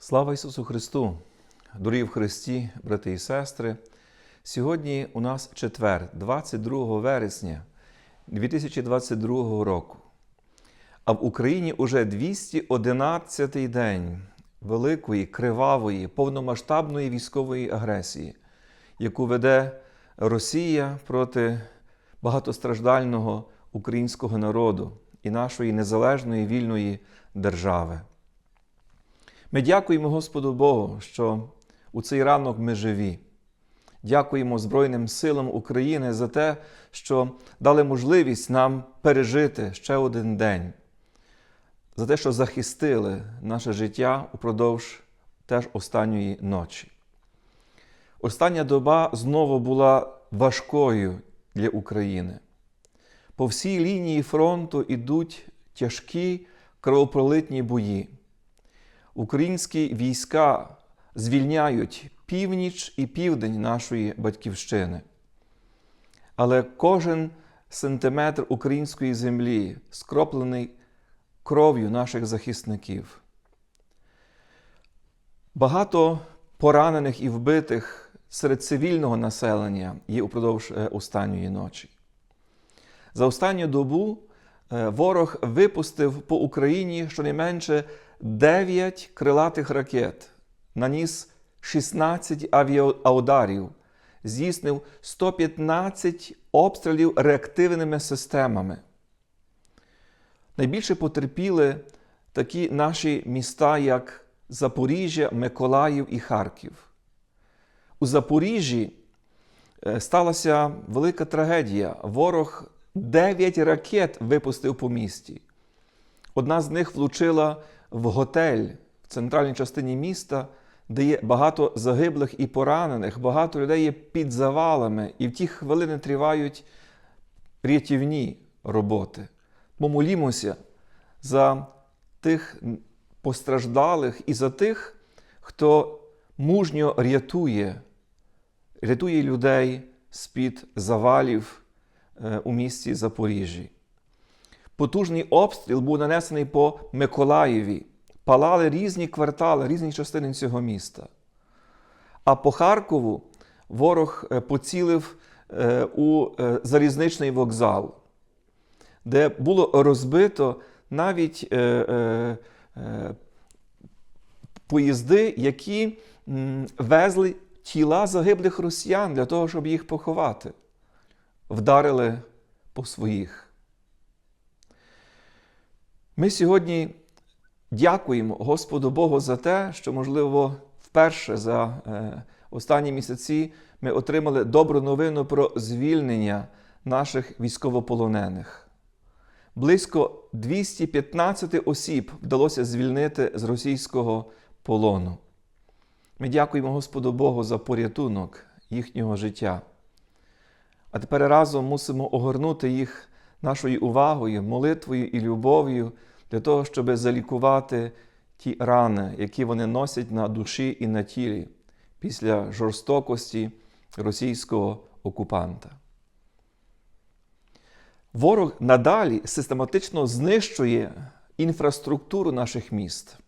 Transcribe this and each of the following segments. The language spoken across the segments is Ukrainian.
Слава Ісусу Христу! Дорогі в Христі, брати і сестри! Сьогодні у нас четвер, 22 вересня 2022 року. А в Україні уже 211-й день великої, кривавої, повномасштабної військової агресії, яку веде Росія проти багатостраждального українського народу і нашої незалежної вільної держави. Ми дякуємо Господу Богу, що у цей ранок ми живі. Дякуємо Збройним силам України за те, що дали можливість нам пережити ще один день, за те, що захистили наше життя упродовж теж останньої ночі. Остання доба знову була важкою для України. По всій лінії фронту йдуть тяжкі кровопролитні бої. Українські війська звільняють північ і південь нашої батьківщини. Але кожен сантиметр української землі скроплений кров'ю наших захисників. Багато поранених і вбитих серед цивільного населення є упродовж останньої ночі. За останню добу ворог випустив по Україні щонайменше 9 крилатих ракет, наніс 16 авіаударів, здійснив 115 обстрілів реактивними системами. Найбільше потерпіли такі наші міста, як Запоріжжя, Миколаїв і Харків. У Запоріжжі сталася велика трагедія. Ворог 9 ракет випустив по місті. Одна з них влучила в готель в центральній частині міста, де є багато загиблих і поранених, багато людей є під завалами, і в ті хвилини тривають рятівні роботи. Помолімося за тих постраждалих і за тих, хто мужньо рятує, рятує людей з-під завалів у місті Запоріжжі. Потужний обстріл був нанесений по Миколаєві. Палали різні квартали, різні частини цього міста. А по Харкову ворог поцілив у залізничний вокзал, де було розбито навіть поїзди, які везли тіла загиблих росіян для того, щоб їх поховати. Вдарили по своїх. Ми сьогодні дякуємо Господу Богу за те, що, можливо, вперше за е, останні місяці ми отримали добру новину про звільнення наших військовополонених. Близько 215 осіб вдалося звільнити з російського полону. Ми дякуємо Господу Богу за порятунок їхнього життя. А тепер разом мусимо огорнути їх нашою увагою, молитвою і любов'ю для того, щоб залікувати ті рани, які вони носять на душі і на тілі після жорстокості російського окупанта. Ворог надалі систематично знищує інфраструктуру наших міст.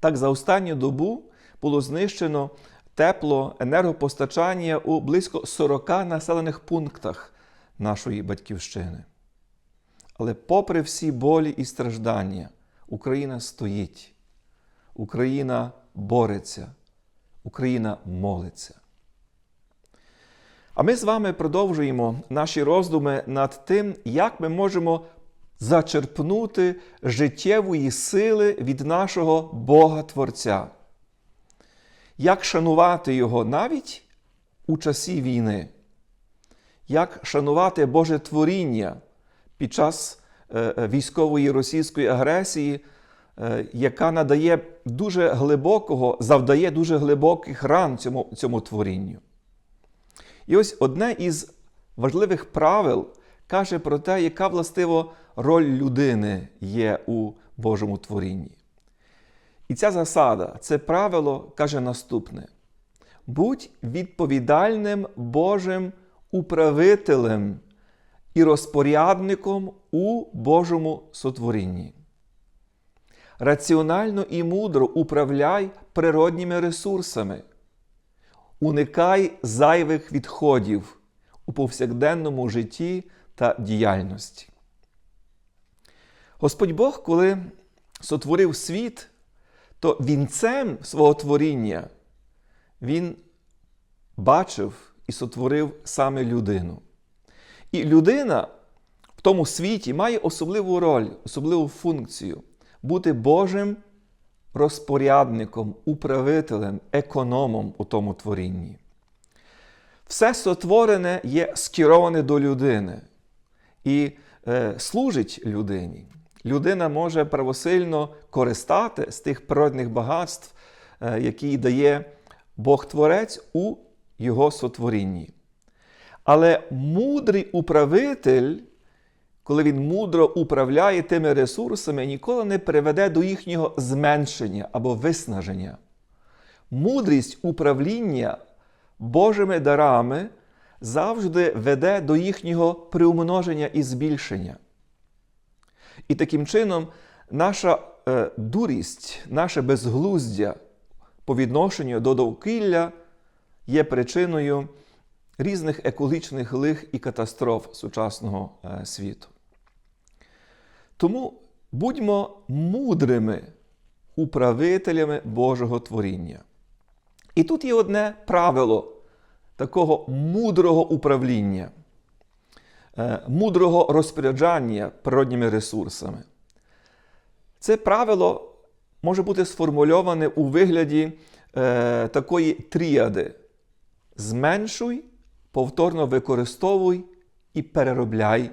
Так, за останню добу було знищено тепло енергопостачання у близько 40 населених пунктах нашої батьківщини. Але, попри всі болі і страждання, Україна стоїть, Україна бореться, Україна молиться. А ми з вами продовжуємо наші роздуми над тим, як ми можемо зачерпнути життєвої сили від нашого Бога Творця. Як шанувати Його навіть у часі війни, як шанувати Боже творіння під час військової російської агресії, яка надає дуже глибокого, завдає дуже глибоких ран цьому, цьому творінню. І ось одне із важливих правил каже про те, яка властиво роль людини є у Божому творінні. І ця засада, це правило каже наступне: будь відповідальним Божим управителем і розпорядником у Божому сотворінні. раціонально і мудро управляй природніми ресурсами. Уникай зайвих відходів у повсякденному житті та діяльності. Господь Бог, коли сотворив світ, то вінцем свого творіння Він бачив і сотворив саме людину. І людина в тому світі має особливу роль, особливу функцію бути Божим розпорядником, управителем, економом у тому творінні. Все сотворене є скероване до людини і е, служить людині. Людина може правосильно користати з тих природних багатств, е, які дає Бог-творець у його сотворінні. Але мудрий управитель, коли він мудро управляє тими ресурсами, ніколи не приведе до їхнього зменшення або виснаження. Мудрість управління Божими дарами завжди веде до їхнього приумноження і збільшення. І таким чином наша е, дурість, наше безглуздя по відношенню до довкілля є причиною різних екологічних лих і катастроф сучасного е, світу. Тому будьмо мудрими управителями Божого творіння. І тут є одне правило такого мудрого управління, е, мудрого розпоряджання природніми ресурсами. Це правило може бути сформульоване у вигляді е, такої тріади: зменшуй, повторно використовуй і переробляй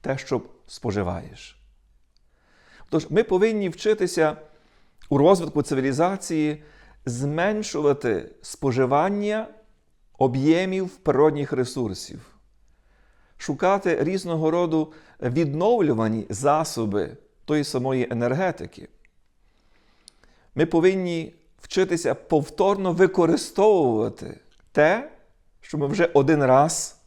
те, що споживаєш. Тож ми повинні вчитися у розвитку цивілізації зменшувати споживання об'ємів природних ресурсів, шукати різного роду відновлювані засоби тої самої енергетики. Ми повинні вчитися повторно використовувати те, що ми вже один раз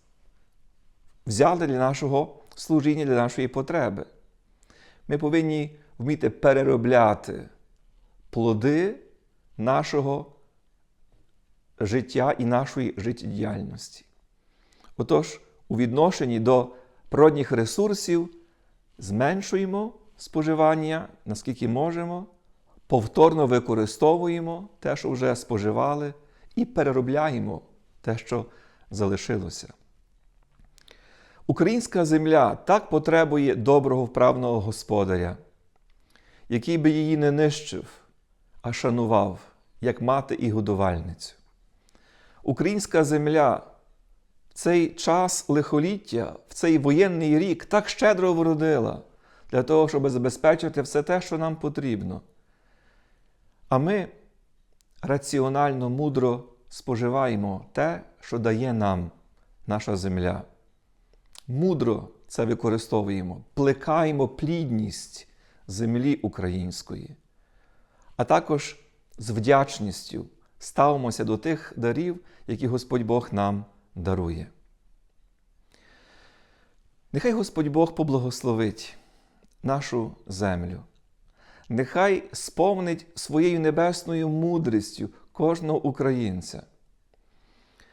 взяли для нашого служіння, для нашої потреби. Ми повинні вміти переробляти плоди нашого життя і нашої життєдіяльності. Отож, у відношенні до природних ресурсів зменшуємо споживання, наскільки можемо, повторно використовуємо те, що вже споживали, і переробляємо те, що залишилося. Українська земля так потребує доброго вправного господаря, який би її не нищив, а шанував, як мати і годувальницю. Українська земля в цей час лихоліття, в цей воєнний рік так щедро вродила для того, щоб забезпечити все те, що нам потрібно. А ми раціонально мудро споживаємо те, що дає нам наша земля. Мудро це використовуємо, плекаємо плідність землі української, а також з вдячністю ставимося до тих дарів, які Господь Бог нам дарує. Нехай Господь Бог поблагословить нашу землю. Нехай сповнить своєю небесною мудрістю кожного українця.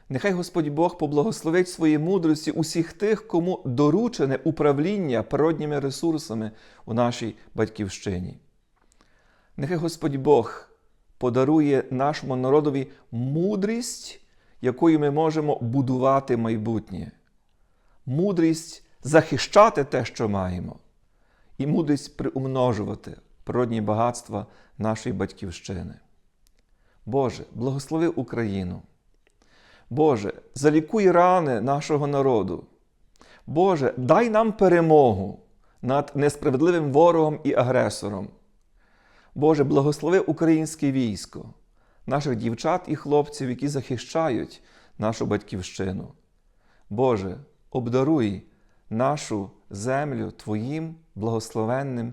Нехай Господь Бог поблагословить своєю мудрості усіх тих, кому доручене управління природніми ресурсами у нашій батьківщині. Нехай Господь Бог подарує нашому народові мудрість, якою ми можемо будувати майбутнє, мудрість захищати те, що маємо, і мудрість приумножувати природні багатства нашої батьківщини. Боже, благослови Україну. Боже, залікуй рани нашого народу. Боже, дай нам перемогу над несправедливим ворогом і агресором. Боже, благослови українське військо, наших дівчат і хлопців, які захищають нашу батьківщину. Боже, обдаруй нашу землю Твоїм благословенним